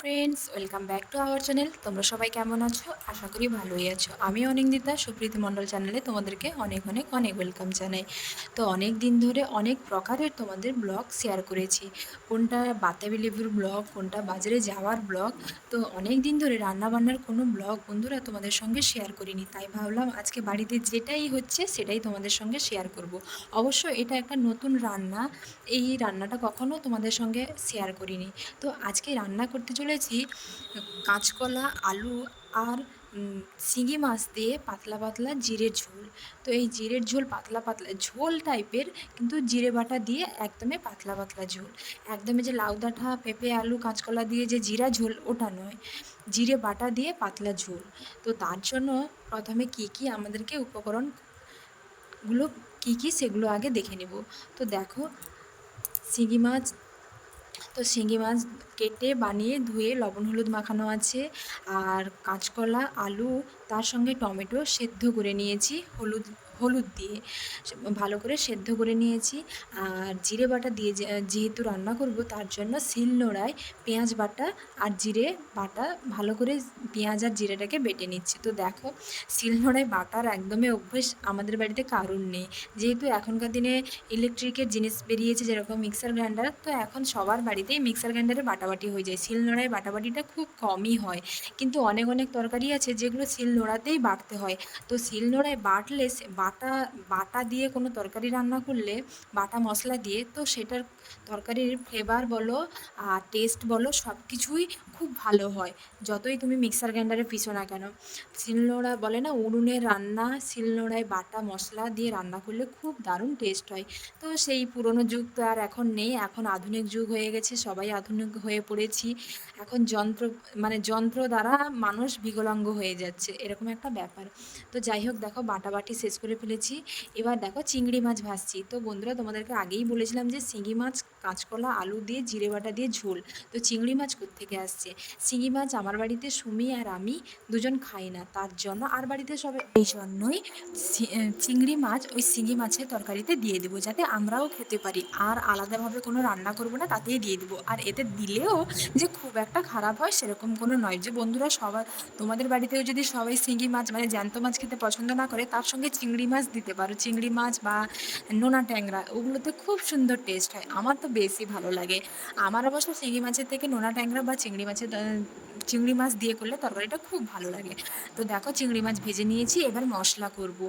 Friends welcome back to our channel তোমরা সবাই কেমন আছো? আশা করি ভালোই আছো। আমি অনিন্দিতা, সুপ্রীতি মণ্ডল চ্যানেলে তোমাদেরকে অনেক অনেক অনেক ওয়েলকাম জানাই। তো অনেক দিন ধরে অনেক প্রকারের তোমাদের ব্লগ শেয়ার করেছি। কোনটা বাতাবি লেবুর ব্লগ কোনটা বাজারে যাওয়ার ব্লগ তো অনেক দিন ধরে রান্নাবান্নার কোনো ব্লগ বন্ধুরা তোমাদের সঙ্গে শেয়ার করিনি। তাই ভাবলাম আজকে বাড়িতে যেটাই হচ্ছে সেটাই তোমাদের সঙ্গে শেয়ার করব। অবশ্য এটা একটা নতুন রান্না। এই রান্নাটা কখনো তোমাদের সঙ্গে শেয়ার করিনি। তো আজকে রান্না করতে চলেছি কাঁচকলা, আলু আর শিঙি মাছ দিয়ে পাতলা পাতলা জিরের ঝোল। তো এই জিরের ঝোল পাতলা পাতলা, ঝোল টাইপের কিন্তু জিরে বাটা দিয়ে একদমই পাতলা পাতলা ঝোল। একদমই যে লাউ ডাঁটা, পেঁপে, আলু, কাঁচকলা দিয়ে যে জিরা ঝোল, ওটা নয়। জিরে বাটা দিয়ে পাতলা ঝোল। তো তার জন্য প্রথমে কী কী আমাদেরকে উপকরণগুলো কী কী সেগুলো আগে দেখে নেব। তো দেখো, শিঙি মাছ তো শিঙি মাছ কেটে বানিয়ে ধুয়ে লবণ, হলুদ মাখানো আছে। আর কাঁচকলা, আলু, তার সঙ্গে টমেটো সেদ্ধ করে নিয়েছি। হলুদ হলুদ দিয়ে ভালো করে সেদ্ধ করে নিয়েছি। আর জিরে বাটা দিয়ে যেহেতু রান্না করব, তার জন্য শিল নোড়ায় পেঁয়াজ বাটা আর জিরে বাটা ভালো করে পেঁয়াজ আর জিরেটাকে বেটে নিচ্ছি। তো দেখো, শিল নোড়ায় বাটার একদমই অভ্যেস আমাদের বাড়িতে কারুর নেই। যেহেতু এখনকার দিনে ইলেকট্রিকের জিনিস বেরিয়েছে যেরকম মিক্সার গ্রাইন্ডার, তো এখন সবার বাড়িতেই মিক্সার গ্রাইন্ডারে বাটাবাটি হয়ে যায়। শিল নোড়ায় বাটাবাটিটা খুব কমই হয়। কিন্তু অনেক অনেক তরকারি আছে যেগুলো শিল নোড়াতেই বাটতে হয়। তো শিল নোড়ায় বাটলে সে- বাটা বাটা দিয়ে কোনো তরকারি রান্না করলে, বাটা মশলা দিয়ে, তো সেটার তরকারির ফ্লেভার বলো আর টেস্ট বলো সব কিছুই খুব ভালো হয়। যতই তুমি মিক্সার গ্রাইন্ডারে পিছো না কেন। শিলনোড়া বলে না, উনুনে রান্না, শিলনোড়ায় বাটা, মশলা দিয়ে রান্না করলে খুব দারুণ টেস্ট হয়। তো সেই পুরনো যুগ তো আর এখন নেই, এখন আধুনিক যুগ হয়ে গেছে, সবাই আধুনিক হয়ে পড়েছি। এখন যন্ত্র মানে যন্ত্র দ্বারা মানুষ বিকলাঙ্গ হয়ে যাচ্ছে, এরকম একটা ব্যাপার। তো যাই হোক, দেখো বাটাবাটি শেষ করে ফেলেছি। এবার দেখো চিংড়ি মাছ ভাজছি। তো বন্ধুরা, তোমাদেরকে আগেই বলেছিলাম যে শিঙি মাছ, কাঁচকলা, আলু দিয়ে, জিরে বাটা দিয়ে ঝোল। তো চিংড়ি মাছ কোত্থেকে আসছে? শিঙি মাছ আমার বাড়িতে সুমি আর আমি দুজন খাই না। তার জন্য আর বাড়িতে সবাই এই জন্যই চিংড়ি মাছ ওই শিঙি মাছের তরকারিতে দিয়ে দেবো যাতে আমরাও খেতে পারি। আর আলাদাভাবে কোনো রান্না করব না, তাতেই দিয়ে দেবো। আর এতে দিলেও যে খুব একটা খারাপ হয় সেরকম কোনো নয়। যে বন্ধুরা সবার তোমাদের বাড়িতেও যদি সবাই শিঙি মাছ মানে জ্যান্ত মাছ খেতে পছন্দ না করে, তার সঙ্গে চিংড়ি মাছ দিতে পারো। চিংড়ি মাছ বা নোনা ট্যাংরা, ওগুলোতে খুব সুন্দর টেস্ট হয়। আমার তো বেশি ভালো লাগে। আমার অবশ্য চিংড়ি মাছের থেকে নোনা ট্যাংরা বা চিংড়ি মাছের চিংড়ি মাছ দিয়ে করলে তরকারিটা খুব ভালো লাগে। তো দেখো চিংড়ি মাছ ভেজে নিয়েছি, এবার মশলা করব।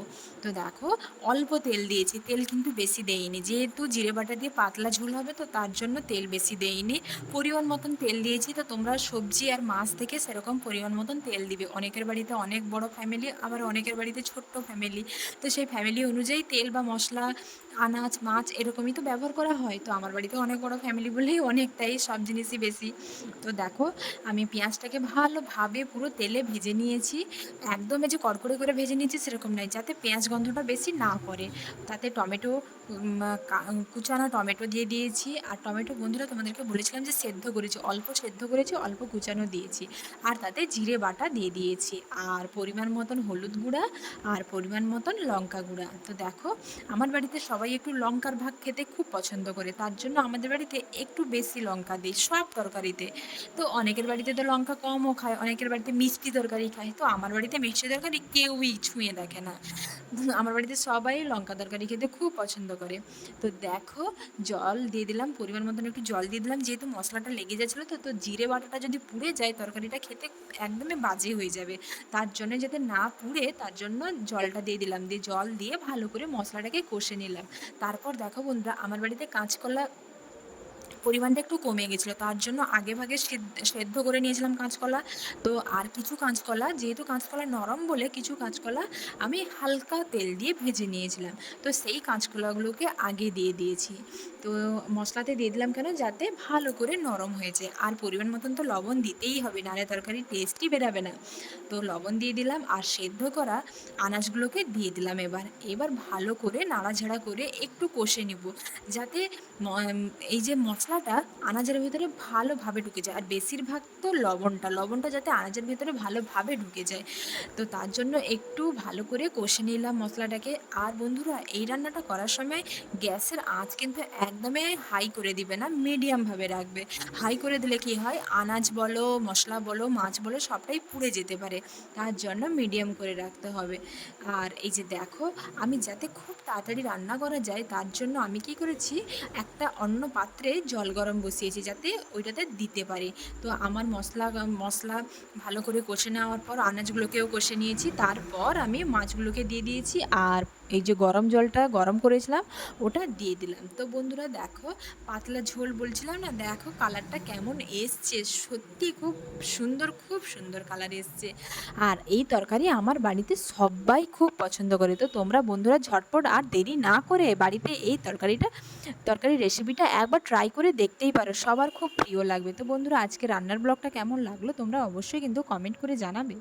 তো দেখো অল্প তেল দিয়েছি, তেল কিন্তু বেশি দেইনি। যেহেতু জিরে বাটা দিয়ে পাতলা ঝোল হবে, তো তার জন্য তেল বেশি দেইনি। পরিমাণ মতন তেল দিয়েছি, তো তোমরা সবজি আর মাছ থেকে সেরকম পরিমাণ মতন তেল দিবে। অনেকের বাড়িতে অনেক বড় ফ্যামিলি আবার অনেকের বাড়িতে ছোট্ট ফ্যামিলি তো সেই ফ্যামিলি অনুযায়ী তেল বা মশলা, আনাজ, মাছ এরকমই তো ব্যবহার করা হয়। তো আমার বাড়িতে অনেক বড় ফ্যামিলি বলেই অনেকটাই সব জিনিসই বেশি। তো দেখো, আমি পেঁয়াজটাকে ভালোভাবে পুরো তেলে ভেজে নিয়েছি। একদম যে কড়কড়ে করে ভেজে নিয়েছি সেরকম নয়, যাতে পেঁয়াজ গন্ধটা বেশি না করে তাতে টমেটো কুচানো টমেটো দিয়ে দিয়েছি। আর টমেটো বন্ধুরা, তোমাদেরকে বলেছিলাম যে সেদ্ধ করেছি, অল্প সেদ্ধ করেছি, অল্প কুচানো দিয়েছি। আর তাতে জিরে বাটা দিয়ে দিয়েছি। আর পরিমাণ মতন হলুদ গুঁড়া, আর পরিমাণ মতন লঙ্কা গুঁড়া। তো দেখো, আমার বাড়িতে সবাই একটু লঙ্কার ভাগ খেতে খুব পছন্দ করে। তার জন্য আমাদের বাড়িতে একটু বেশি লঙ্কা দিই, সব তরকারিতে। তো অনেকের বাড়িতে তো লঙ্কা কমও খায়, অনেকের বাড়িতে মিষ্টি তরকারি খায়। তো আমার বাড়িতে মিষ্টি তরকারি কেউই ছুঁয়ে দেখে না। আমার বাড়িতে সবাই লঙ্কা তরকারি খেতে খুব পছন্দ করে। তো দেখো, জল দিয়ে দিলাম, পরিমাণ মতন একটু জল দিয়ে দিলাম। যেহেতু মশলাটা লেগে যাচ্ছিল, তো তো জিরে বাটাটা যদি পুড়ে যায়, তরকারিটা খেতে একদমই বাজে হয়ে যাবে। তার জন্য যাতে না পুড়ে, তার জন্য জলটা দিয়ে দিলাম। দিয়ে জল দিয়ে ভালো করে মশলাটাকে কষে নিলাম। তারপর দেখো বন্ধুরা আমার বাড়িতে কাঁচকলা পরিমাণটা একটু কমে গেছিল। তার জন্য আগে ভাগে সেদ্ধ করে নিয়েছিলাম কাঁচকলা। তো আর কিছু কাঁচকলা, যেহেতু কাঁচকলা নরম বলে কিছু কাঁচকলা আমি হালকা তেল দিয়ে ভেজে নিয়েছিলাম। তো সেই কাঁচকলাগুলোকে আগে দিয়ে দিয়েছি। তো মশলাতে দিয়ে দিলাম কেন? যাতে ভালো করে নরম হয়েছে আর পরিমাণ মতন তো লবণ দিতেই হবে, নাহলে তরকারির টেস্টই বেরাবে না। তো লবণ দিয়ে দিলাম আর সেদ্ধ করা আনাজগুলোকে দিয়ে দিলাম এবার। এবার ভালো করে নাড়াঝাড়া করে একটু কষে নিব। যাতে এই যে মশলা মশলাটা আনাজের ভিতরে ভালোভাবে ঢুকে যায়। আর বেশিরভাগ তো লবণটা লবণটা যাতে আনাজের ভিতরে ভালোভাবে ঢুকে যায়। তো তার জন্য একটু ভালো করে কষে নিলাম মশলাটাকে। আর বন্ধুরা, এই রান্নাটা করার সময় গ্যাসের আঁচ কিন্তু একদমই হাই করে দিবে না মিডিয়ামভাবে রাখবে। হাই করে দিলে কি হয়? আনাজ বলো, মশলা বলো, মাছ বলো, সবটাই পুড়ে যেতে পারে। তার জন্য মিডিয়াম করে রাখতে হবে। আর এই যে দেখো, আমি যাতে খুব তাড়াতাড়ি রান্না করা যায়, তার জন্য আমি কি করেছি? একটা অন্য পাত্রে জল গরম বসিয়েছি যাতে ওইটাতে দিতে পারি। তো আমার মশলা মশলা ভালো করে কষে নেওয়ার পর আনাজগুলোকেও কষে নিয়েছি। তারপর আমি মাছগুলোকে দিয়ে দিয়েছি আর এই যে গরম জলটা গরম করেছিলাম, ওটা দিয়ে দিলাম। তো বন্ধুরা দেখো, পাতলা ঝোল বলছিলাম না, দেখো কালারটা কেমন এসছে। সত্যি খুব সুন্দর খুব সুন্দর কালার এসছে। আর এই তরকারি আমার বাড়িতে সবাই খুব পছন্দ করে। তো তোমরা বন্ধুরা ঝটপট আর দেরি না করে বাড়িতে এই তরকারিটা তরকারি রেসিপিটা একবার ট্রাই করে দেখতেই পারো। সবার খুব প্রিয় লাগবে। তো বন্ধুরা আজকে রান্নার ব্লগটা কেমন লাগল তোমরা অবশ্যই কিন্তু কমেন্ট করে জানাবে।